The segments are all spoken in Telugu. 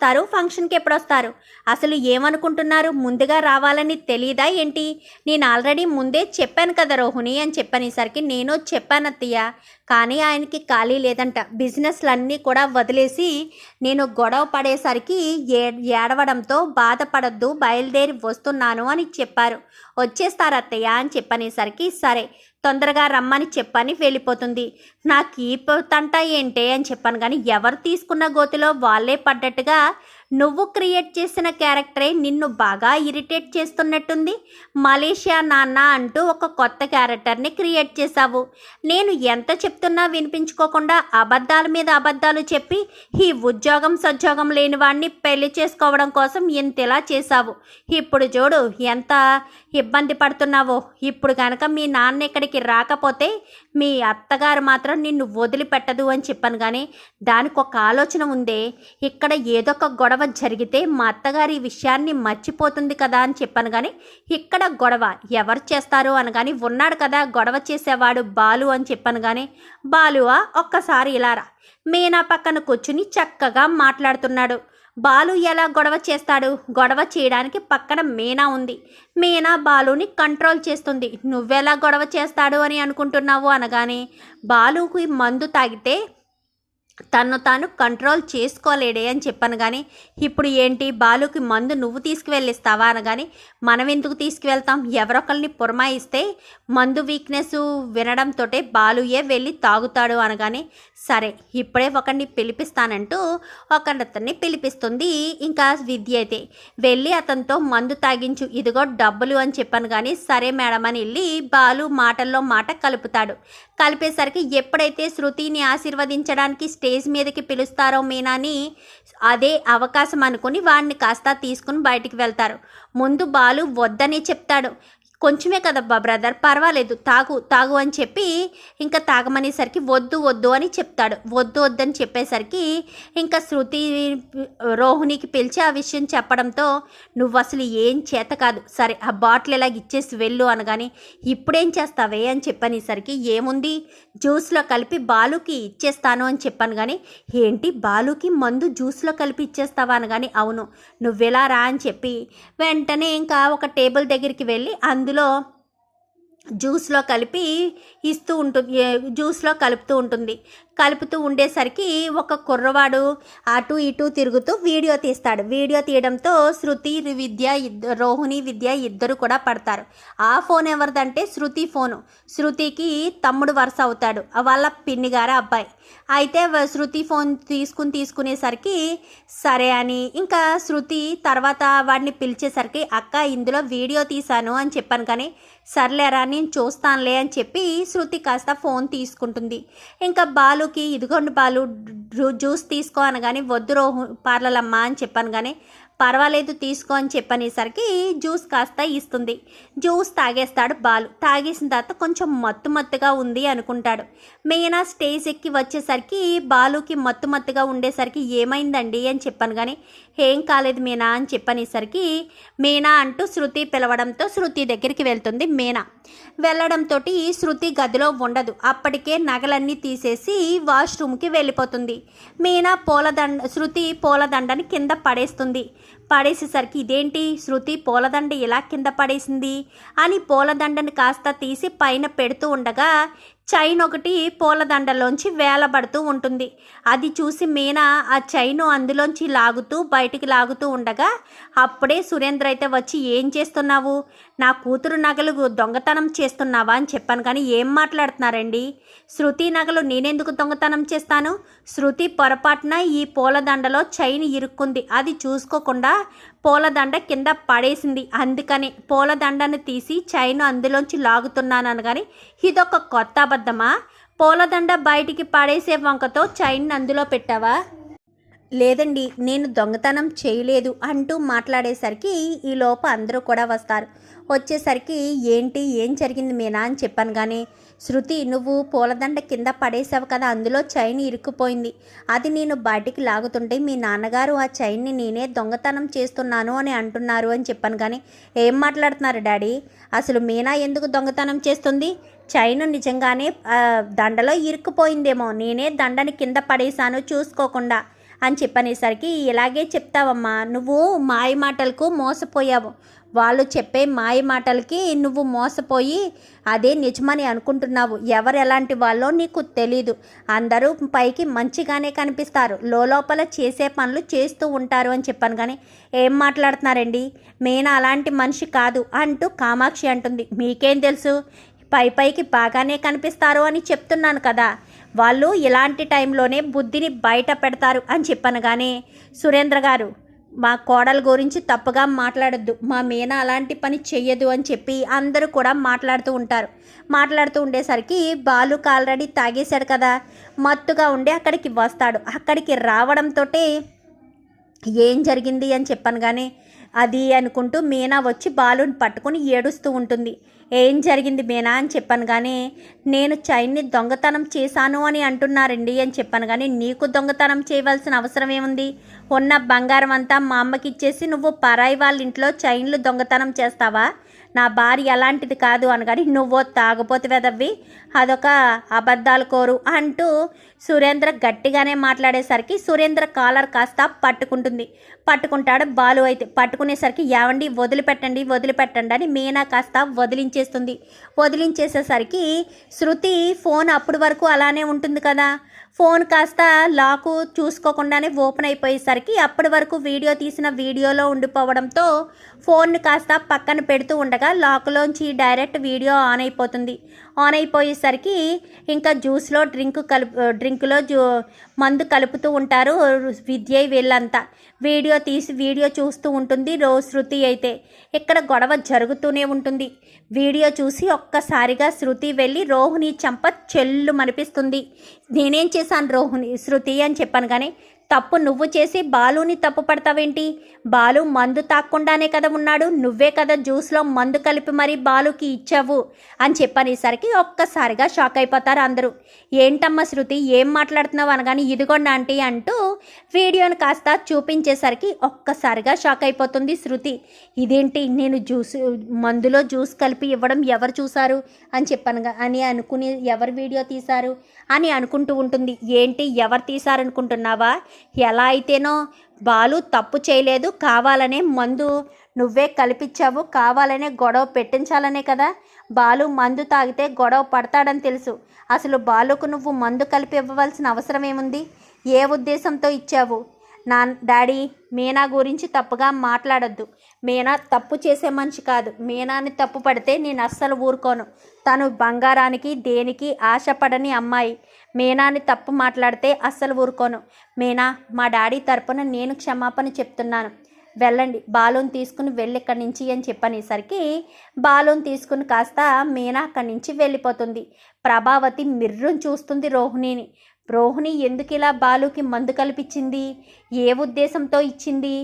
వస్తారు ఫంక్షన్కి ఎప్పుడు వస్తారు అసలు ఏమనుకుంటున్నారు? ముందుగా రావాలని తెలియదా ఏంటి? నేను ఆల్రెడీ ముందే చెప్పాను కదా రోహిణి అని చెప్పనేసరికి నేను చెప్పాను అత్తయ్య. కానీ ఆయనకి ఖాళీ లేదంట. బిజినెస్లన్నీ కూడా వదిలేసి నేను గొడవ పడేసరికి ఏ ఏడవడంతో బాధపడద్దు బయలుదేరి వస్తున్నాను అని చెప్పారు. వచ్చేస్తారు అత్తయ్య అని చెప్పనేసరికి సరే తొందరగా రమ్మని చెప్పని వెళ్ళిపోతుంది. నాకు ఈ తంట ఏంటే అని చెప్పాను కానీ ఎవరు తీసుకున్న గోతిలో వాళ్ళే పడ్డట్టుగా నువ్వు క్రియేట్ చేసిన క్యారెక్టరే నిన్ను బాగా ఇరిటేట్ చేస్తున్నట్టుంది. మలేషియా నాన్న అంటూ ఒక కొత్త క్యారెక్టర్ని క్రియేట్ చేశావు. నేను ఎంత చెప్తున్నా వినిపించుకోకుండా అబద్ధాల మీద అబద్ధాలు చెప్పి ఈ ఉద్యోగం సద్యోగం లేని వాడిని పెళ్ళి చేసుకోవడం కోసం ఇంతలా చేశావు. ఇప్పుడు చూడు ఎంత ఇబ్బంది పడుతున్నావో. ఇప్పుడు కనుక మీ నాన్న ఇక్కడికి రాకపోతే మీ అత్తగారు మాత్రం నిన్ను వదిలిపెట్టదు అని చెప్పాను కానీ దానికి ఒక ఆలోచన ఉందే. ఇక్కడ ఏదో ఒక గొడవ జరిగితే మా అత్తగారి ఈ విషయాన్ని మర్చిపోతుంది కదా అని చెప్పాను కానీ ఇక్కడ గొడవ ఎవరు చేస్తారు అనగాని ఉన్నాడు కదా గొడవ చేసేవాడు బాలు అని చెప్పాను కానీ బాలువా ఒక్కసారి ఇలా రా. మీనా పక్కన కూర్చుని చక్కగా మాట్లాడుతున్నాడు. బాలు ఎలా గొడవ చేస్తాడు? గొడవ చేయడానికి పక్కన మీనా ఉంది. మీనా బాలుని కంట్రోల్ చేస్తుంది. నువ్వెలా గొడవ చేస్తాడు అని అనుకుంటున్నావు? అనగానే బాలుకి మందు తాగితే తను తాను కంట్రోల్ చేసుకోలేడే అని చెప్పాను కానీ ఇప్పుడు ఏంటి? బాలుకి మందు నువ్వు తీసుకువెళ్ళిస్తావా అనగాని మనం ఎందుకు తీసుకువెళ్తాం? ఎవరొకరిని పురమాయిస్తే మందు వీక్నెస్ వినడంతో బాలుయే వెళ్ళి తాగుతాడు అనగానే సరే ఇప్పుడే ఒకరిని పిలిపిస్తానంటూ ఒకరిని పిలిపిస్తుంది. ఇంకా విద్య అయితే వెళ్ళి అతనితో మందు తాగించు ఇదిగో డబ్బులు అని చెప్పాను కానీ సరే మేడం అని వెళ్ళి బాలు మాటల్లో మాట కలుపుతాడు. కలిపేసరికి ఎప్పుడైతే శృతిని ఆశీర్వదించడానికి స్టే స్టేజ్ మీదకి పిలుస్తారో మీనాని అదే అవకాశం అనుకుని వాడిని కాస్త తీసుకుని బయటికి వెళ్తారు. ముందు బాలు వద్దని చెప్తాడు. కొంచెమే కదబ్బా బ్రదర్. పర్వాలేదు. తాగు తాగు అని చెప్పి ఇంకా తాగమనేసరికి వద్దు వద్దు అని చెప్తాడు. వద్దు వద్దని చెప్పేసరికి ఇంకా శృతి రోహిణికి పిలిచి ఆ విషయం చెప్పడంతో నువ్వు అసలు ఏం చేత కాదు. సరే ఆ బాటిల్ ఇలాగ ఇచ్చేసి వెళ్ళు అనగాని ఇప్పుడేం చేస్తావే అని చెప్పనేసరికి ఏముంది? జ్యూస్లో కలిపి బాలుకి ఇచ్చేస్తాను అని చెప్పాను కానీ ఏంటి? బాలుకి మందు జ్యూస్లో కలిపి ఇచ్చేస్తావా అనగాని అవును. నువ్వెలా రా అని చెప్పి వెంటనే ఇంకా ఒక టేబుల్ దగ్గరికి వెళ్ళి అందు అందులో జ్యూస్లో కలిపి ఇస్తూ ఉంటుంది జ్యూస్లో కలుపుతూ ఉంటుంది. కలుపుతూ ఉండేసరికి ఒక కుర్రవాడు అటు ఇటు తిరుగుతూ వీడియో తీస్తాడు. వీడియో తీయడంతో శృతి విద్య ఇద్దరు రోహిణి విద్య ఇద్దరు కూడా పడతారు. ఆ ఫోన్ ఎవరిదంటే శృతి ఫోను. శృతికి తమ్ముడు వరుస అవుతాడు. వాళ్ళ పిన్ని గారు అబ్బాయి. అయితే శృతి ఫోన్ తీసుకుని తీసుకునేసరికి సరే అని ఇంకా శృతి తర్వాత వాడిని పిలిచేసరికి అక్క ఇందులో వీడియో తీశాను అని చెప్పాను కానీ సర్లేరా నేను చూస్తానులే అని చెప్పి శృతి కాస్త ఫోన్ తీసుకుంటుంది. ఇంకా బాలుకి ఇదిగోండి బాలు జ్యూస్ తీసుకో అనగానే వద్దు రోహు పార్లలమ్మ అని చెప్పాను కానీ పర్వాలేదు తీసుకో అని చెప్పనేసరికి జ్యూస్ కాస్త ఇస్తుంది. జ్యూస్ తాగేస్తాడు బాలు. తాగేసిన తర్వాత కొంచెం మత్తు మత్తుగా ఉంది అనుకుంటాడు. మీనా స్టేజ్ ఎక్కి వచ్చేసరికి బాలుకి మత్తు మత్తుగా ఉండేసరికి ఏమైందండి అని చెప్పాను కానీ ఏం కాలేదు మీనా అని చెప్పనేసరికి మీనా అంటూ శృతి పిలవడంతో శృతి దగ్గరికి వెళ్తుంది మీనా. వెళ్ళడంతో శృతి గదిలో ఉండదు. అప్పటికే నగలన్నీ తీసేసి వాష్రూమ్కి వెళ్ళిపోతుంది. మీనా పూలదండ శృతి పూలదండని కింద పడేస్తుంది. పడేసేసరికి ఇదేంటి? శృతి పూలదండ ఇలా కింద పడేసింది అని పూలదండని కాస్త తీసి పైన పెడుతూ ఉండగా చైన్ ఒకటి పూలదండలోంచి వేలబడుతూ ఉంటుంది. అది చూసి మీనా ఆ చైను అందులోంచి లాగుతూ బయటికి లాగుతూ ఉండగా అప్పుడే సురేంద్ర అయితే వచ్చి ఏం చేస్తున్నావు? నా కూతురు నగలు దొంగతనం చేస్తున్నావా? అని చెప్పాను. కానీ ఏం మాట్లాడుతున్నారండి? శృతి నగలు నేనెందుకు దొంగతనం చేస్తాను? శృతి పొరపాటున ఈ పూలదండలో చైన్ ఇరుక్కుంది. అది చూసుకోకుండా పూలదండ కింద పడేసింది. అందుకని పూలదండను తీసి చైన్ అందులోంచి లాగుతున్నాను అనగాని ఇదొక కొత్త అబద్ధమా? పూలదండ బయటికి పడేసే వంకతో చైన్ అందులో పెట్టావా? లేదండి నేను దొంగతనం చేయలేదు అంటూ మాట్లాడేసరికి ఈ అందరూ కూడా వస్తారు. వచ్చేసరికి ఏంటి ఏం జరిగింది మీనా అని చెప్పాను కానీ శృతి నువ్వు పూలదండ కింద పడేసావు కదా అందులో చైన్ ఇరుక్కుపోయింది. అది నేను బయటికి లాగుతుంటే మీ నాన్నగారు ఆ చైన్ని నేనే దొంగతనం చేస్తున్నాను అని అంటున్నారు అని చెప్పాను కానీ ఏం మాట్లాడుతున్నారు డాడీ? అసలు మీనా ఎందుకు దొంగతనం చేస్తుంది? చైన్ నిజంగానే దండలో ఇరుక్కుపోయిందేమో. నేనే దండని కింద పడేశాను చూసుకోకుండా. అని చెప్పనేసరికి ఇలాగే చెప్తావమ్మా నువ్వు మాయ మాటలకు మోసపోయావు. వాళ్ళు చెప్పే మాయ మాటలకి నువ్వు మోసపోయి అదే నిజమని అనుకుంటున్నావు. ఎవరు ఎలాంటి వాళ్ళో నీకు తెలీదు. అందరూ పైకి మంచిగానే కనిపిస్తారు. లోపల చేసే పనులు చేస్తూ ఉంటారు అని చెప్పాను కానీ ఏం మాట్లాడుతున్నారండి? మేనా అలాంటి మనిషి కాదు అంటూ కామాక్షి అంటుంది. మీకేం తెలుసు? పై పైకి బాగానే కనిపిస్తారు అని చెప్తున్నాను కదా. వాళ్ళు ఇలాంటి టైంలోనే బుద్ధిని బయట పెడతారు అని చెప్పాను కానీ సురేంద్ర గారు మా కోడల గురించి తప్పుగా మాట్లాడొద్దు. మా మీన అలాంటి పని చెయ్యదు అని చెప్పి అందరూ కూడా మాట్లాడుతూ ఉంటారు. మాట్లాడుతూ ఉండేసరికి బాలుక్ ఆల్రెడీ తాగేశాడు కదా. మత్తుగా ఉండి అక్కడికి వస్తాడు. అక్కడికి రావడంతో ఏం జరిగింది అని చెప్పాను కానీ అది అనుకుంటూ మీనా వచ్చి బాలుని పట్టుకుని ఏడుస్తూ ఉంటుంది. ఏం జరిగింది మీనా అని చెప్పాను కానీ నేను చైన్ని దొంగతనం చేశాను అని అంటున్నారండి అని చెప్పాను కానీ నీకు దొంగతనం చేయవలసిన అవసరం ఏముంది? ఉన్న బంగారం అంతా మా అమ్మకి ఇచ్చేసి నువ్వు పరాయి వాళ్ళ ఇంట్లో చైన్లు దొంగతనం చేస్తావా? నా భార్య అలాంటిది కాదు అనగాని నువ్వు తాగపోతే వెదవ్వి అదొక అబద్ధాలు కోరు అంటూ సురేంద్ర గట్టిగానే మాట్లాడేసరికి సురేంద్ర కాలర్ కాస్త పట్టుకుంటుంది. పట్టుకుంటాడు బాలు అయితే. పట్టుకునేసరికి ఏవండి వదిలిపెట్టండి వదిలిపెట్టండి అని మీనా కాస్త వదిలించేస్తుంది. వదిలించేసేసరికి శృతి ఫోన్ అప్పటి వరకు అలానే ఉంటుంది కదా. ఫోన్ కాస్త లాకు చూసుకోకుండానే ఓపెన్ అయిపోయేసరికి అప్పటి వరకు వీడియో తీసిన వీడియోలో ఉండిపోవడంతో ఫోన్ కాస్త పక్కన పెడుతూ ఉండగా లాక్లోంచి డైరెక్ట్ వీడియో ఆన్ అయిపోతుంది. ఆన్ అయిపోయేసరికి ఇంకా జ్యూస్లో డ్రింక్ కలుపు డ్రింక్లో జ్యూ మందు కలుపుతూ ఉంటారు విద్య వీళ్ళంతా. వీడియో తీసి వీడియో చూస్తూ ఉంటుంది రో శృతి అయితే. ఇక్కడ గొడవ జరుగుతూనే ఉంటుంది. వీడియో చూసి ఒక్కసారిగా శృతి వెళ్ళి రోహిణి చంప చెల్లు మనిపిస్తుంది నేనేం చేశాను రోహిణి శృతి అని చెప్పాను కానీ తప్పు నువ్వు చేసి బాలుని తప్పు పడతావేంటి? బాలు మందు తాక్కుండానే కదా ఉన్నాడు. నువ్వే కదా జ్యూస్లో మందు కలిపి మరీ బాలుకి ఇచ్చావు అని చెప్పనేసరికి ఒక్కసారిగా షాక్ అయిపోతారు అందరూ. ఏంటమ్మా శృతి ఏం మాట్లాడుతున్నావు అనగాని ఇదిగోండి ఆంటీ అంటూ వీడియోని కాస్త చూపించేసరికి ఒక్కసారిగా షాక్ అయిపోతుంది శృతి. ఇదేంటి నేను జ్యూస్ మందులో జ్యూస్ కలిపి ఇవ్వడం ఎవరు చూశారు అని చెప్పాను అని అనుకుని ఎవరు వీడియో తీశారు అని అనుకుంటూ ఉంటుంది. ఏంటి ఎవరు తీశారనుకుంటున్నావా? ఎలా అయితేనో? బాలు తప్పు చేయలేదు. కావాలనే మందు నువ్వే కల్పించావు. కావాలనే గొడవ పెట్టించాలనే కదా? బాలు మందు తాగితే గొడవ పడతాడని తెలుసు. అసలు బాలుకు నువ్వు మందు కలిపి ఇవ్వవలసిన అవసరం ఏముంది? ఏ ఉద్దేశంతో ఇచ్చావు? నా డాడీ మీనా గురించి తప్పుగా మాట్లాడొద్దు. మీనా తప్పు చేసే మనిషి కాదు. మీనాని తప్పు పడితే నేను అస్సలు ఊరుకోను. తను బంగారానికి దేనికి ఆశపడని అమ్మాయి. మీనాని తప్పు మాట్లాడితే అస్సలు ఊరుకోను. మీనా మా డాడీ తరపున నేను క్షమాపణ చెప్తున్నాను. వెళ్ళండి బాలూన్ తీసుకుని వెళ్ళి ఇక్కడి నుంచి అని చెప్పనేసరికి బాలూన్ తీసుకుని కాస్త మీనా అక్కడి నుంచి వెళ్ళిపోతుంది. ప్రభావతి మిర్రును చూస్తుంది రోహిణిని. రోహిణి ఎందుకు ఇలా బాలుకి మందు కల్పించింది? ఏ ఉద్దేశంతో ఇచ్చింది?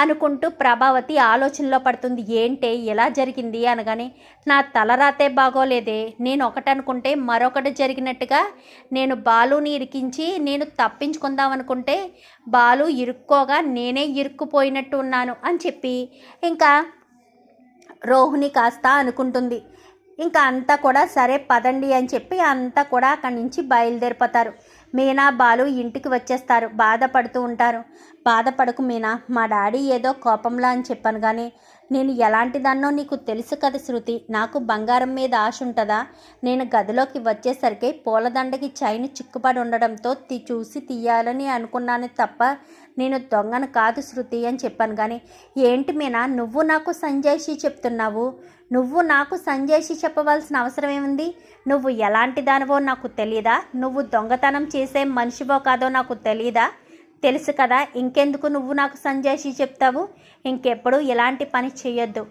అనుకుంటూ ప్రభావతి ఆలోచనలో పడుతుంది. ఏంటే? ఎలా జరిగింది? అనగానే నా తలరాతే బాగోలేదే. నేను ఒకటి అనుకుంటే మరొకటి జరిగినట్టుగా నేను బాలుని ఇరికించి నేను తప్పించుకుందాం అనుకుంటే బాలు ఇరుక్కోగా నేనే ఇరుక్కుపోయినట్టు ఉన్నాను అని చెప్పి ఇంకా రోహిణి కాస్త అనుకుంటుంది. ఇంకా అంతా కూడా సరే పదండి అని చెప్పి అంతా కూడా అక్కడి నుంచి బయలుదేరిపోతారు. మీనా బాలు ఇంటికి వచ్చేస్తారు. బాధపడుతూ ఉంటారు. బాధపడకు మీనా మా డాడీ ఏదో కోపంలా అని చెప్పాను కానీ నేను ఎలాంటి దాన్నో నీకు తెలుసు కదా శృతి. నాకు బంగారం మీద ఆశ ఉంటుందా? నేను గదిలోకి వచ్చేసరికి పూలదండకి చైన్ చిక్కుపడి ఉండడంతో తి చూసి తీయాలని అనుకున్నాను తప్ప నేను దొంగను కాదు శృతి అని చెప్పాను. కానీ ఏంటి మీనా నువ్వు నాకు సంజయ్షి చెప్తున్నావు. నువ్వు నాకు సంజయ్షి చెప్పవలసిన అవసరం ఏముంది? నువ్వు ఎలాంటి దానివో నాకు తెలియదా నువ్వు దొంగతనం చేసే మనిషివో కాదో నాకు తెలియదా తెలుసు కదా ఇంకెందుకు నువ్వు నాకు సంజాషి చెప్తావు? ఇంకెప్పుడు ఎలాంటి పని చేయొద్దు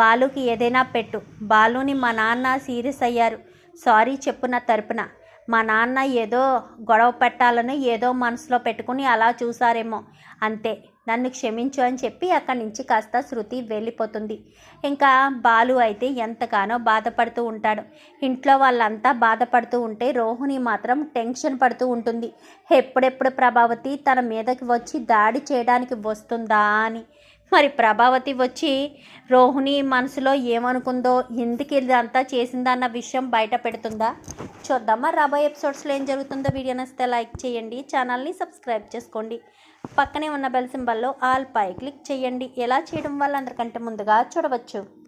బాలుకి ఏదైనా పెట్టు. బాలుని మా నాన్న సీరియస్ అయ్యారు. సారీ చెప్పు నా తరపున. మా నాన్న ఏదో గొడవ పెట్టాలని ఏదో మనసులో పెట్టుకుని అలా చూసారేమో అంతే నన్ను క్షమించు అని చెప్పి అక్కడి నుంచి కాస్త శృతి వెళ్ళిపోతుంది. ఇంకా బాలు అయితే ఎంతగానో బాధపడుతూ ఉంటాడు. ఇంట్లో వాళ్ళంతా బాధపడుతూ ఉంటే రోహిణి మాత్రం టెన్షన్ పడుతూ ఉంటుంది. ఎప్పుడెప్పుడు ప్రభావతి తన మీదకి వచ్చి దాడి చేయడానికి వస్తుందా అని. మరి ప్రభావతి వచ్చి రోహిణి మనసులో ఏమనుకుందో ఎందుకు ఇదంతా చేసిందన్న విషయం బయట పెడుతుందా? చూద్దామా. రాబోయే ఎపిసోడ్స్లో ఏం జరుగుతుందో వీడియో నచ్చితే లైక్ చేయండి ఛానల్ని సబ్స్క్రైబ్ చేసుకోండి. పక్కనే ఉన్న బెల్ సింబల్లో ఆల్ పై క్లిక్ చేయండి. ఎలా చేయడం వల్ల అందరికంటే ముందుగా చూడవచ్చు.